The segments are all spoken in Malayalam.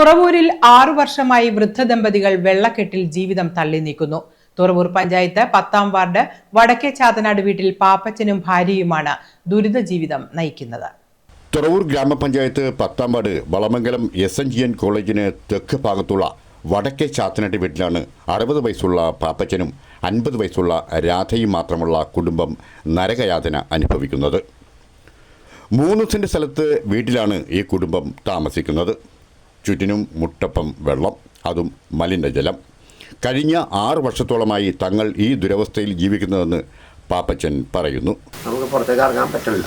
തുറവൂരിൽ ആറു വർഷമായി വൃദ്ധദമ്പതികൾ വെള്ളക്കെട്ടിൽ ജീവിതം തള്ളി നീക്കുന്നു. തുറവൂർ പഞ്ചായത്ത് പത്താം വാർഡ് വടക്കേ ചാത്തനാട് വീട്ടിൽ പാപ്പച്ചനും ഭാര്യയുമാണ് ദുരിത ജീവിതം നയിക്കുന്നത്. തുറവൂർ ഗ്രാമപഞ്ചായത്ത് പത്താം ward Valamangalam S N G N കോളേജിന് തെക്ക് ഭാഗത്തുള്ള വടക്കേ ചാത്തനാട് വീട്ടിലാണ് അറുപത് വയസ്സുള്ള പാപ്പച്ചനും അൻപത് വയസ്സുള്ള രാധയും മാത്രമുള്ള കുടുംബം നരകയാതന അനുഭവിക്കുന്നത്. മൂന്ന് സെന്റ് സ്ഥലത്ത് വീട്ടിലാണ് ഈ കുടുംബം താമസിക്കുന്നത്. ചുറ്റിനും മുട്ടപ്പം വെള്ളം അതും മലിനജലം. കഴിഞ്ഞ ആറ് വർഷത്തോളമായി തങ്ങൾ ഈ ദുരവസ്ഥയിൽ ജീവിക്കുന്നതെന്ന് പാപ്പച്ചൻ പറയുന്നു. നമുക്ക് പുറത്തേക്ക് ഇറങ്ങാൻ പറ്റില്ല.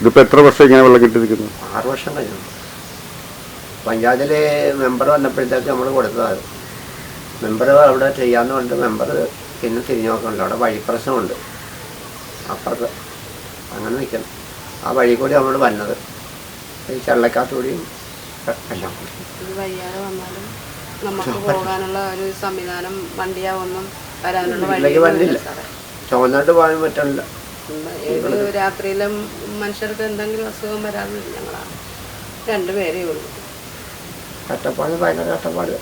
ഇതിപ്പോൾ എത്ര വർഷം ഇങ്ങനെ വെള്ളം കിട്ടിയിരിക്കുന്നു ആറ് വർഷം കഴിഞ്ഞു. പഞ്ചായത്തിൽ മെമ്പർ വന്നപ്പോഴത്തേക്ക് നമ്മൾ കൊടുത്തതാണ് മെമ്പർ അവിടെ ചെയ്യാന്ന് പറഞ്ഞിട്ട് മെമ്പർ പിന്നെ തിരിഞ്ഞു നോക്കുന്നുണ്ട്. അവിടെ വഴി പ്രശ്നമുണ്ട് അപ്പുറത്ത് അങ്ങനെ നിൽക്കണം ആ വഴി കൂടി നമ്മൾ വന്നത്. ഈ ചള്ളക്കാത്തൂടിയും എല്ലാം വയ്യാതെ വന്നാലും നമുക്ക് പോകാനുള്ള ഒരു സംവിധാനം വണ്ടിയാവൊന്നും വരാനുള്ള സാറേ. ചുമന്നിട്ട് പോകാൻ പറ്റില്ല ഏത് രാത്രിയിലും മനുഷ്യർക്ക് എന്തെങ്കിലും അസുഖം വരാറില്ല ഞങ്ങളാണ് രണ്ടുപേരേ ഉള്ളൂ. കട്ടപ്പാട് ഭയങ്കര കട്ടപ്പാട്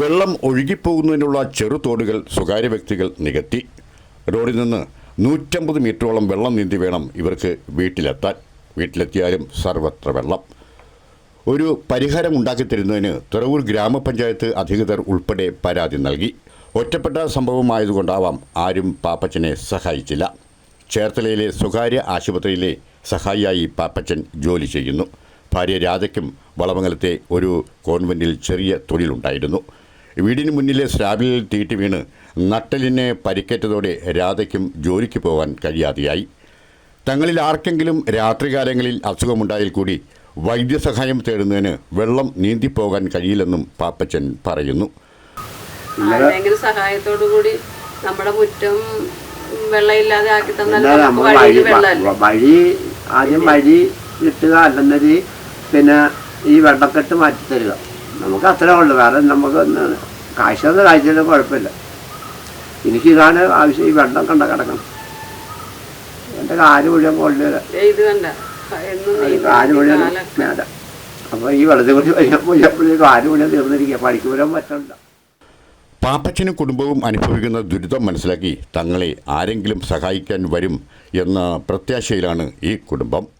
വെള്ളം ഒഴുകിപ്പോകുന്നതിനുള്ള ചെറുതോടുകൾ സ്വകാര്യ വ്യക്തികൾ നികത്തി. റോഡിൽ നിന്ന് നൂറ്റമ്പത് മീറ്ററോളം വെള്ളം നീന്തി വേണം ഇവർക്ക് വീട്ടിലെത്താൻ. വീട്ടിലെത്തിയാലും സർവത്ര വെള്ളം. ഒരു പരിഹാരം ഉണ്ടാക്കിത്തരുന്നതിന് തുറവൂർ ഗ്രാമപഞ്ചായത്ത് അധികൃതർ ഉൾപ്പെടെ പരാതി നൽകി. ഒറ്റപ്പെട്ട സംഭവമായതുകൊണ്ടാവാം ആരും പാപ്പച്ചനെ സഹായിച്ചില്ല. ചേർത്തലയിലെ സ്വകാര്യ ആശുപത്രിയിലെ സഹായിയായി പാപ്പച്ചൻ ജോലി ചെയ്യുന്നു. ഭാര്യ രാധയ്ക്കും വളമംഗലത്തെ ഒരു കോൺവെന്റിൽ ചെറിയ തൊഴിലുണ്ടായിരുന്നു. വീടിന് മുന്നിലെ സ്ലാബിലിൽ തീറ്റി വീണ് നട്ടലിനെ പരിക്കേറ്റതോടെ രാധയ്ക്കും ജോലിക്ക് പോകാൻ കഴിയാതെയായി. തങ്ങളിൽ ആർക്കെങ്കിലും രാത്രികാലങ്ങളിൽ അസുഖമുണ്ടായാൽ കൂടി വൈദ്യസഹായം തേടുന്നതിന് വെള്ളം നീന്തിപ്പോകാൻ കഴിയില്ലെന്നും പാപ്പച്ചൻ പറയുന്നു. ആരുടെയെങ്കിലും സഹായത്തോടു കൂടി നമ്മുടെ മുറ്റം വെള്ളമില്ലാതെ ആക്കി തന്നാൽ വഴി ആദ്യം വഴി കിട്ടുക അല്ലെങ്കിൽ പിന്നെ ഈ വെള്ളക്കെട്ട് മാറ്റി തരിക. നമുക്ക് അത്രേ ഉള്ളൂ. വേറെ നമുക്ക് കാശൊന്നും കാഴ്ചയിലും കുഴപ്പമില്ല. എനിക്കിതാണ് ആവശ്യം. ഈ വെള്ളം കണ്ട കിടക്കണം. എന്റെ കാൽ മുഴുവൻ കൊള്ളില്ല ദേ ഇത് കണ്ട മേല. അപ്പോൾ ഈ തീർന്നിരിക്കുക. പണിക്ക് വരാൻ പാപ്പച്ചനും കുടുംബവും അനുഭവിക്കുന്ന ദുരിതം മനസ്സിലാക്കി തങ്ങളെ ആരെങ്കിലും സഹായിക്കാൻ വരും എന്ന പ്രത്യാശയിലാണ് ഈ കുടുംബം.